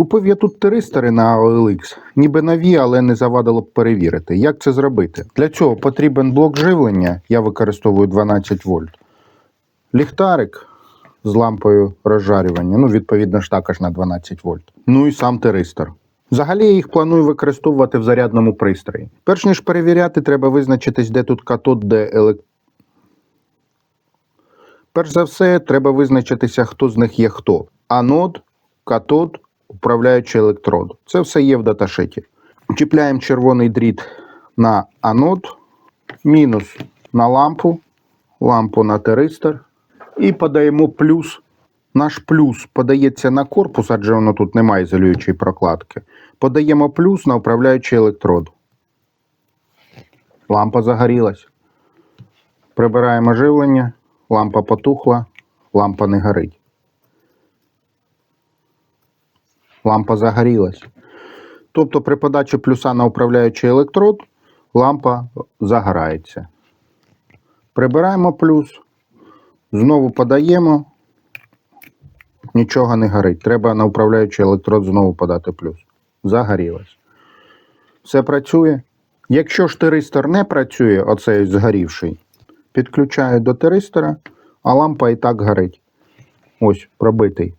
Купив я тут тиристори на OLX, ніби нові, але не завадило б перевірити. Як це зробити? Для цього потрібен блок живлення, я використовую 12 вольт. Ліхтарик з лампою розжарювання, ну, відповідно ж також на 12 вольт. Ну і сам тиристор. Взагалі я їх планую використовувати в зарядному пристрої. Перш ніж перевіряти, треба визначитись, де тут катод, де електро. Перш за все, треба визначитися, хто з них є хто. Анод, катод, управляючий електрод. Це все є в даташиті. Чіпляємо червоний дріт на анод, мінус на лампу, лампу на теристор і подаємо плюс. Наш плюс подається на корпус, адже воно тут немає ізолюючої прокладки. Подаємо плюс на управляючий електрод. Лампа загорілась. Прибираємо живлення, лампа потухла, лампа не горить. Лампа загорілась. Тобто при подачі плюса на управляючий електрод лампа загорається. Прибираємо плюс, знову подаємо, нічого не горить. Треба на управляючий електрод знову подати плюс. Загорілось. Все працює. Якщо ж тиристор не працює, оцей згорівший, підключаю до тиристора, а лампа і так горить. Ось, пробитий.